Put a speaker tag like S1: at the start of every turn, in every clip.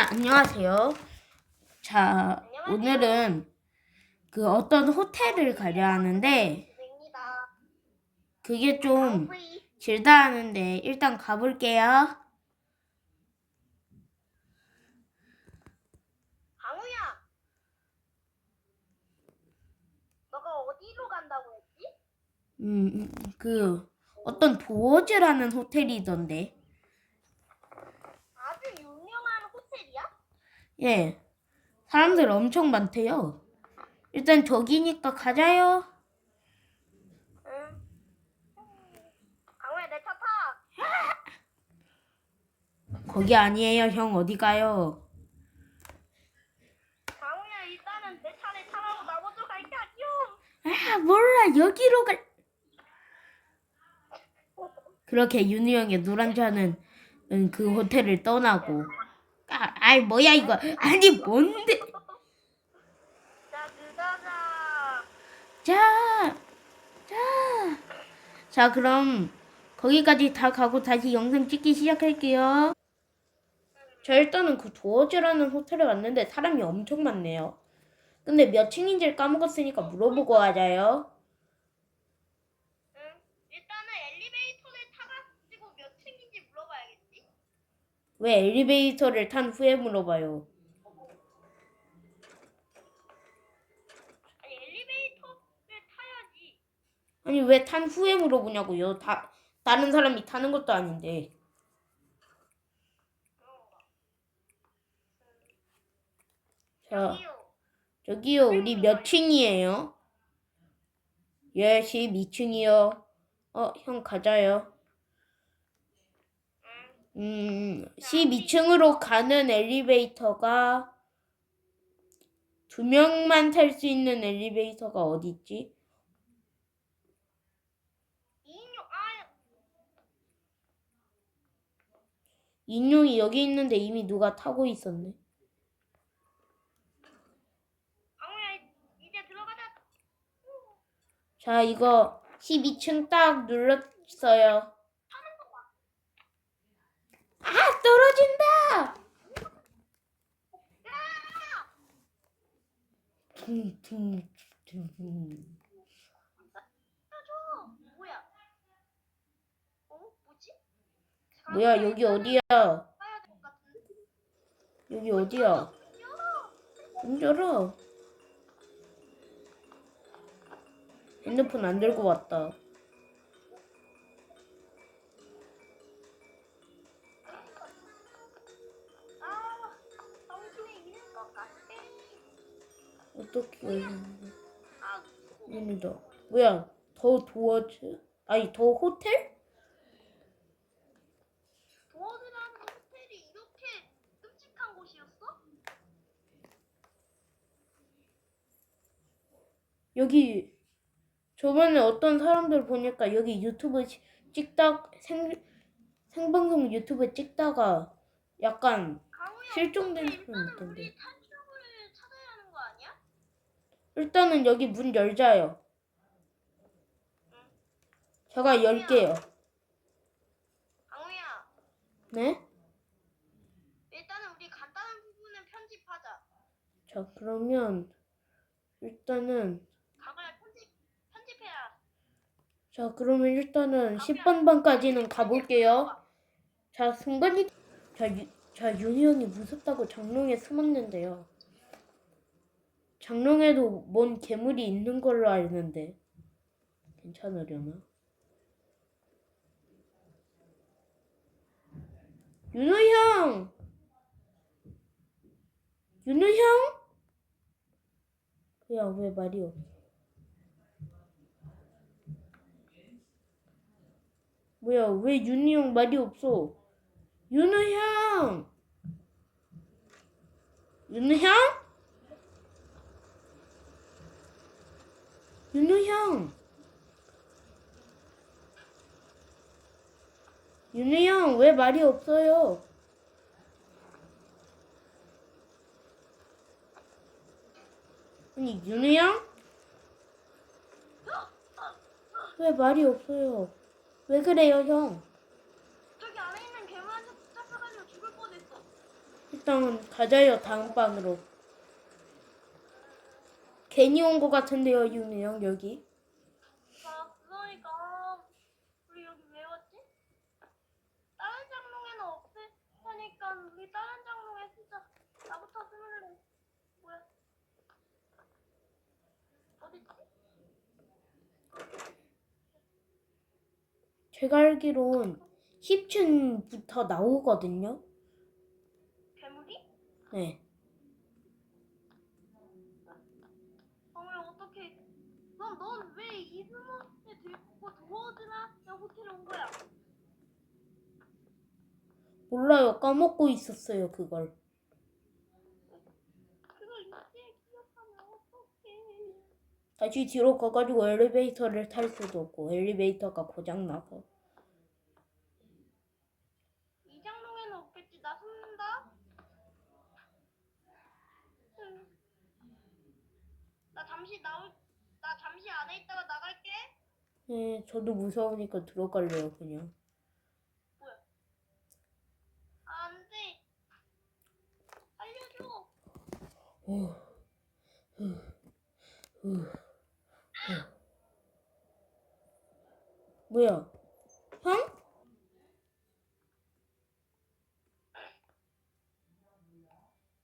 S1: 자, 안녕하세요. 자,
S2: 안녕하세요.
S1: 오늘은 그 어떤 호텔을 가려 하는데. 그게 좀 길다 하는데 일단 가볼게요.
S2: 강우야, 너가 어디로 간다고 했지?
S1: 음, 그 어떤 도어즈라는 호텔이던데.
S2: 아주 유명한 호텔이야?
S1: 예. 사람들 엄청 많대요. 일단 저기니까 가자요.
S2: 응. 강우야, 내 차 타.
S1: 거기 아니에요. 형 어디 가요?
S2: 강우야, 일단은 내 차를 타라고 나 먼저 갈게 안녕.
S1: 아, 몰라. 여기로 갈. 그렇게 윤우 형의 노란 차는 음, 그 호텔을 떠나고. 아, 아이 뭐야 이거? 아니 뭔데?
S2: 자, 들어가자.
S1: 자, 자, 자 그럼 거기까지 다 가고 다시 영상 찍기 시작할게요. 자 일단은 그 도어즈라는 호텔에 왔는데 사람이 엄청 많네요. 근데 몇 층인지를 까먹었으니까 물어보고 가자요.
S2: 응. 일단은 엘리베이터를 타가지고 몇 층인지 물어봐야겠지?
S1: 왜 엘리베이터를 탄 후에 물어봐요?
S2: 아니, 엘리베이터를 타야지.
S1: 아니 왜 탄 후에 물어보냐고요? 다 다른 사람이 타는 것도 아닌데. 자. 저기요 우리 몇 층이에요? 예 12층이요. 어 형 가자요.
S2: 응.
S1: 음 12층으로 가는 엘리베이터가 두 명만 탈 수 있는 엘리베이터가 어디 있지?
S2: 이인용, 아,
S1: 인용이 여기 있는데 이미 누가 타고 있었네.
S2: 자,
S1: 이거 12층 딱 눌렀어요. 아, 떨어진다! 퉁, 퉁, 퉁, 퉁.
S2: 줘. 뭐야?
S1: 여기 어디야? 여기 어디야? 문 열어. 핸드폰 안 들고 왔다. 뭐야, 더 도어즈? 아니, 더 호텔?
S2: 도어즈라는 호텔이 이렇게 끔찍한 곳이었어?
S1: 여기 저번에 어떤 사람들 보니까 여기 유튜브 시- 찍다 생 생방송 유튜브 찍다가 약간
S2: 강우야,
S1: 실종된 사람
S2: 일단은
S1: 있던데.
S2: 우리 탈출구를 찾아야 하는 거 아니야?
S1: 일단은 여기 문 열자요. 제가 열게요.
S2: 강우야,
S1: 네?
S2: 일단은 우리 간단한 부분은 편집하자.
S1: 자 그러면 일단은
S2: 강우야, 편집 편집해야.
S1: 자 그러면 일단은 10번 방까지는 가볼게요. 자 순간이 자, 유, 자 윤희 형이 무섭다고 장롱에 숨었는데요. 장롱에도 뭔 괴물이 있는 걸로 알는데 괜찮으려나? 윤호 형! 윤호 형? 야, 왜 말이 없어? 뭐야, 왜 윤희 형 말이 없어? 윤호 형! 윤호 형? 윤호 형! 윤호 형, 왜 말이 없어요? 아니, 윤호 형? 왜 말이 없어요? 왜 그래요, 형?
S2: 저기 안에 있는 괴물한테 잡혀가지고 죽을 뻔했어.
S1: 일단 가자요 다음 방으로. 괜히 온 것 같은데요 윤우 형 여기.
S2: 아, 그러니까 우리 여기 왜 왔지? 다른 장롱에는 없을 테니까 우리 다른 장롱에 진짜 나부터 숨을래. 뭐야? 어딨지?
S1: 제가 알기론 10층부터 나오거든요.
S2: 괴물이?
S1: 네.
S2: 어, 왜 어떻게? 그럼 넌왜 이승원에 들고 도어즈나 호텔에 온 거야?
S1: 몰라요. 까먹고 있었어요. 그걸
S2: 이제 기억하면 어떡해?
S1: 다시 뒤로 가가지고 엘리베이터를 탈 수도 없고 엘리베이터가 고장 나서.
S2: 이 장롱에는 없겠지. 나 숨는다. 응. 나 잠시 나올. 나 잠시 안에 있다가 나갈게.
S1: 네, 저도 무서우니까 들어갈래요 그냥.
S2: 뭐야? 아, 안 돼. 알려줘.
S1: 후, 후, 후, 후. 뭐야? 형?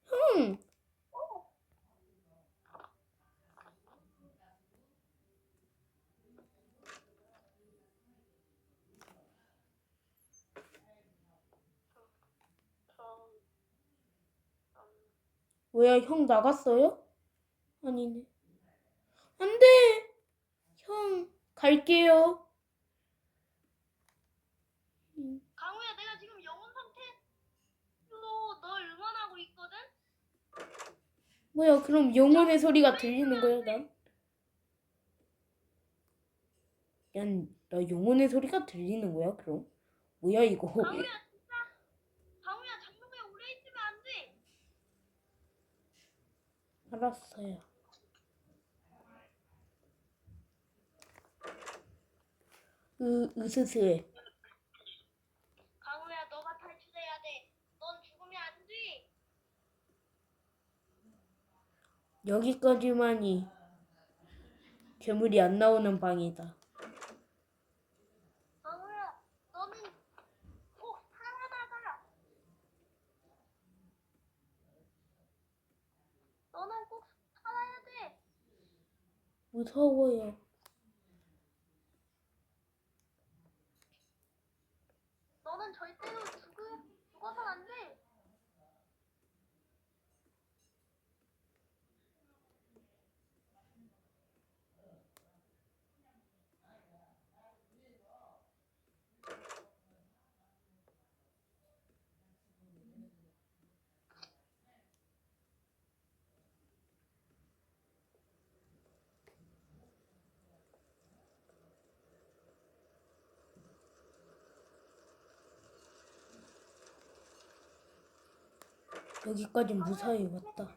S1: 형!
S2: 저,
S1: 뭐야, 형 나갔어요? 아니네. 안 돼! 형, 갈게요.
S2: 강우야, 내가 지금 영혼 상태로 널 응원하고 있거든.
S1: 뭐야, 그럼 영혼의 소리가 들리는 거야, 난? 난, 나 영혼의 소리가 들리는 거야, 그럼? 뭐야, 이거?
S2: 강우야, 진짜. 강우야, 장롱에 오래 있으면 안 돼.
S1: 알았어요. 으, 으스스해.
S2: 강우야, 너가 탈출해야 돼. 넌 죽으면 안 돼.
S1: 여기까지만이 괴물이 안 나오는 방이다.
S2: 강우야, 너는 꼭 살아나가. 너는 꼭 살아야 돼.
S1: 무서워요.
S2: 너는 절대로 죽을, 죽어선 안 돼.
S1: 여기까지 무사히 왔다.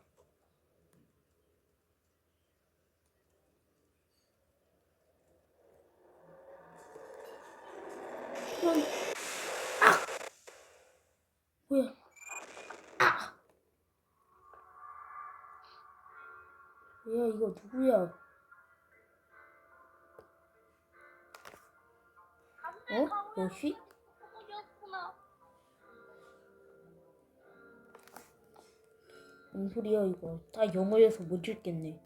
S1: 아! 뭐야? 아! 뭐야 이거 누구야? 어? 뭐지? 뭔 소리야 이거? 다 영어여서 못 읽겠네.